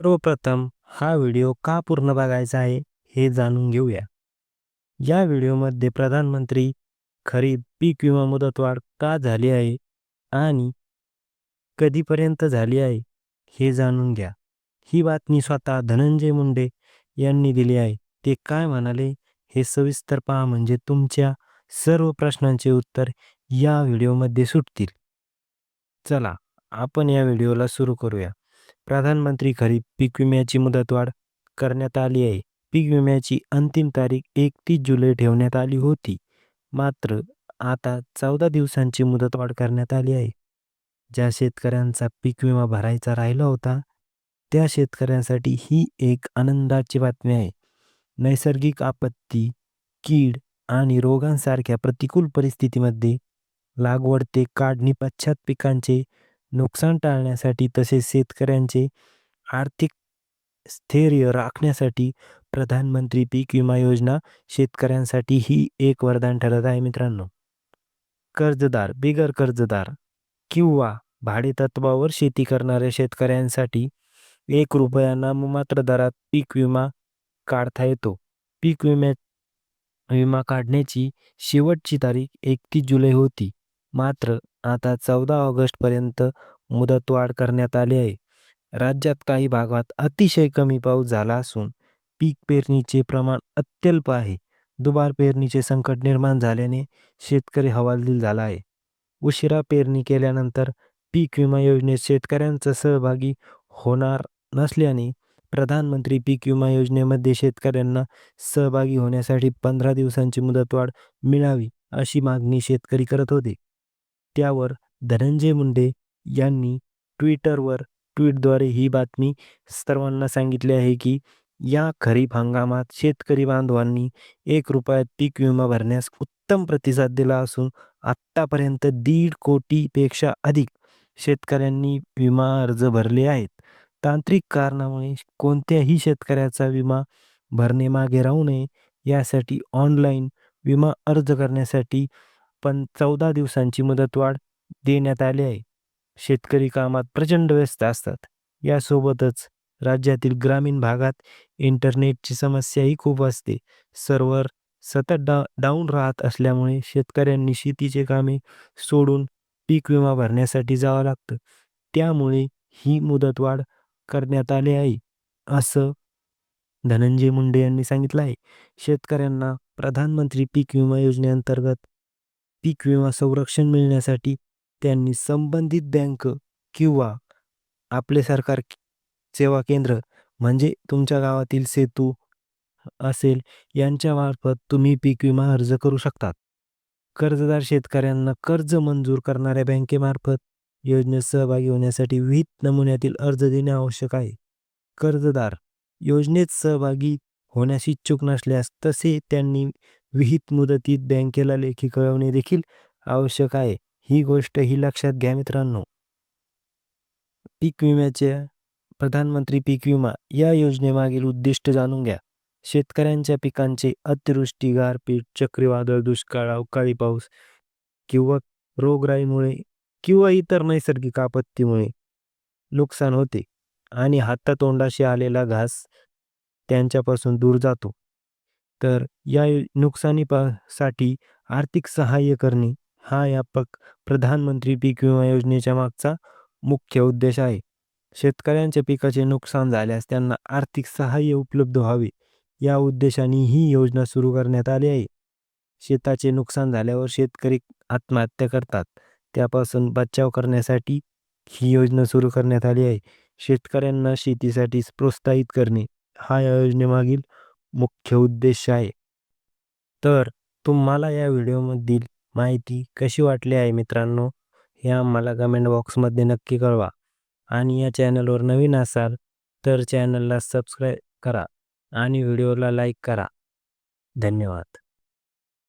सर्वप्रथम हा व्हिडिओ का पूर्ण बघायचा आहे हे जाणून घेऊया. या व्हिडिओमध्ये प्रधानमंत्री खरीप पीक विमा मुदतवाढ का झाली आहे आणि कधीपर्यंत झाली आहे हे जाणून घ्या. ही बातमी स्वतः धनंजय मुंडे यांनी दिली आहे. ते काय म्हणाले हे सविस्तर पहा म्हणजे तुमच्या सर्व प्रश्नांचे उत्तर या व्हिडिओमध्ये सुटतील. चला आपण या व्हिडिओला सुरू करूया. प्रधानमंत्री खरीप पीक विम्याची मुदतवाढ करण्यात आली आहे. पीक विम्याची अंतिम तारीख एकतीस जुलै ठेवण्यात आली होती. मात्र आता चौदा दिवसांची मुदतवाढ करण्यात आली आहे. ज्या शेतकऱ्यांचा पीक विमा भरायचा राहिला होता त्या शेतकऱ्यांसाठी ही एक आनंदाची बातमी आहे. नैसर्गिक आपत्ती कीड आणि रोगांसारख्या प्रतिकूल परिस्थितीमध्ये लागवड ते काढणीपश्चात पिकांचे नुकसान टाळण्यासाठी तसेच शेतकऱ्यांचे आर्थिक स्थैर्य राखण्यासाठी प्रधानमंत्री पीक विमा योजना शेतकऱ्यांसाठी ही एक वरदान ठरत आहे मित्रांनो. कर्जदार बिगर कर्जदार किंवा भाडेतत्वावर शेती करणाऱ्या शेतकऱ्यांसाठी एक रुपया नाममात्र दरात पीक विमा काढता येतो. पीक विम्या विमा काढण्याची शेवटची तारीख एकतीस जुलै होती. मात्र आता चौदा ऑगस्टपर्यंत मुदतवाढ करण्यात आली आहे. राज्यात काही भागात अतिशय कमी पाऊस झाला असून पीक पेरणीचे प्रमाण अत्यल्प आहे. दुबार पेरणीचे संकट निर्माण झाल्याने शेतकरी हवालदिल झाला आहे. उशिरा पेरणी केल्यानंतर पीक विमा योजनेत शेतकऱ्यांचा सहभागी होणार नसल्याने प्रधानमंत्री पीक विमा योजनेमध्ये शेतकऱ्यांना सहभागी होण्यासाठी पंधरा दिवसांची मुदतवाढ मिळावी अशी मागणी शेतकरी करत होते. त्यावर धनंजय मुंडे यांनी ट्विटरवर ट्विटद्वारे ही बातमी सर्वांना सांगितली आहे की या खरीप हंगामात शेतकरी बांधवांनी एक रुपयात पीक विमा भरण्यास उत्तम प्रतिसाद दिला असून आत्तापर्यंत दीड कोटीपेक्षा अधिक शेतकऱ्यांनी विमा अर्ज भरले आहेत. तांत्रिक कारणामुळे कोणत्याही शेतकऱ्याचा विमा भरणे मागे राहू नये यासाठी ऑनलाईन विमा अर्ज करण्यासाठी पण चौदा दिवसांची मुदतवाढ देण्यात आली आहे. शेतकरी कामात प्रचंड व्यस्त असतात. यासोबतच राज्यातील ग्रामीण भागात इंटरनेटची समस्याही खूप असते. सर्व्हर सतत डा डाऊन राहत असल्यामुळे शेतकऱ्यांनी शेतीचे कामे सोडून पीक विमा भरण्यासाठी जावं लागतं. त्यामुळे ही मुदतवाढ करण्यात आली आहे असं धनंजय मुंडे यांनी सांगितलं आहे. शेतकऱ्यांना प्रधानमंत्री पीक विमा योजनेअंतर्गत पीक विमा संरक्षण मिळण्यासाठी त्यांनी संबंधित बँक किंवा आपले सरकार सेवा केंद्र म्हणजे तुमच्या गावातील सेतू असेल यांच्यामार्फत तुम्ही पीक विमा अर्ज करू शकतात. कर्जदार शेतकऱ्यांना कर्ज मंजूर करणाऱ्या बँकेमार्फत योजनेत सहभागी होण्यासाठी विहित नमुन्यातील अर्ज देणे आवश्यक आहे. कर्जदार योजनेत सहभागी होण्यास इच्छुक नसल्यास तसे त्यांनी विहित मुदतीत बँकेला लेखी कळवणे देखील आवश्यक आहे. ही गोष्ट ही लक्षात घ्या मित्रांनो. पीक विम्याचे प्रधानमंत्री पीक विमा या योजनेमागील उद्दिष्ट जाणून घ्या. शेतकऱ्यांच्या पिकांचे अतिवृष्टी गारपीट चक्रीवादळ दुष्काळ अवकाळी पाऊस किंवा रोगराईमुळे किंवा इतर नैसर्गिक आपत्तीमुळे नुकसान होते आणि हातातोंडाशी आलेला घास त्यांच्यापासून दूर जातो. तर या नुकसानीपासाठी आर्थिक सहाय्य करणे हा या पक प्रधानमंत्री पीक विमा योजनेच्या मागचा मुख्य उद्देश आहे. शेतकऱ्यांच्या पिकाचे नुकसान झाल्यास त्यांना आर्थिक सहाय्य उपलब्ध व्हावे या उद्देशाने ही योजना सुरू करण्यात आली आहे. शेताचे नुकसान झाल्यावर शेतकरी आत्महत्या करतात. त्यापासून बचाव करण्यासाठी ही योजना सुरू करण्यात आली आहे. शेतकऱ्यांना शेतीसाठी प्रोत्साहित करणे हा या योजनेमागील मुख्य उद्देश आहे. तर तुम्हाला या व्हिडिओमधील माहिती कशी वाटली आहे मित्रांनो हे आम्हाला कमेंट बॉक्समध्ये नक्की कळवा. आणि या चॅनलवर नवीन असाल तर चॅनलला सबस्क्राईब करा आणि व्हिडिओला लाईक करा. धन्यवाद.